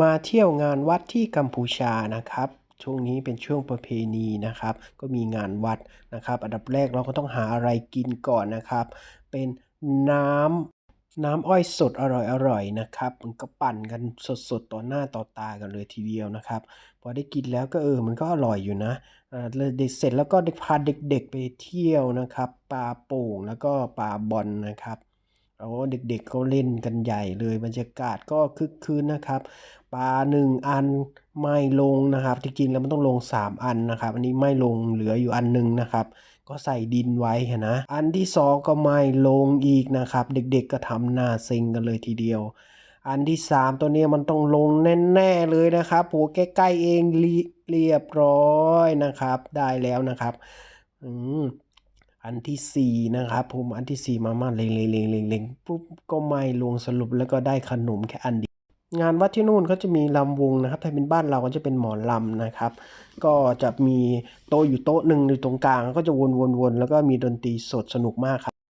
มาเที่ยวงานวัดที่กัมพูชานะครับ ช่วงนี้เป็นช่วงประเพณีนะครับ ก็มีงานวัดนะครับ อันดับแรกเราก็ต้องหาอะไรกินก่อนนะครับ เป็นน้ำน้ำอ้อยสดอร่อยๆนะครับ มันก็ปั่นกันสดๆต่อหน้าต่อตากันเลยทีเดียวนะครับ พอได้กินแล้วก็เออมันก็อร่อยอยู่นะเด็กเสร็จแล้วก็ได้พาเด็กๆไปเที่ยวนะครับปลาโป่งแล้วก็ปลาบอลนะครับ โอ้เด็กๆเขาเล่นกันใหญ่เลยบรรยากาศก็คึกคืนนะครับปลาหนึ่งอันไม่ลงนะครับจริงๆแล้วมันต้องลงสามอันนะครับ อันนี้ไม่ลงเหลืออยู่อันหนึงนะครับ ก็ใส่ดินไว้นะอันที่สองก็ไม่ลงอีกนะครับ เด็กๆก็ทำหน้าเซ็งกันเลยทีเดียว อันที่สามตัวนี้มันต้องลงแน่ๆเลยนะครับโหใกล้ๆเองเรีเรียบร้อยนะครับ ได้แล้วนะครับอืม อันที่สี่นะครับผมอันที่สี่มามาเล็งเล็งเล็งเล็งเล็งปุ๊บก็ไม่ลงสรุปแล้วก็ได้ขนมแค่อันเดียวงานวัดที่นู่นเขาจะมีลำวงนะครับ ถ้าเป็นบ้านเราก็จะเป็นหมอลำนะครับ ก็จะมีโต๊ะอยู่โต๊ะหนึ่งอยู่ตรงกลางก็จะวนๆๆแล้วก็มีดนตรีสดสนุกมากครับ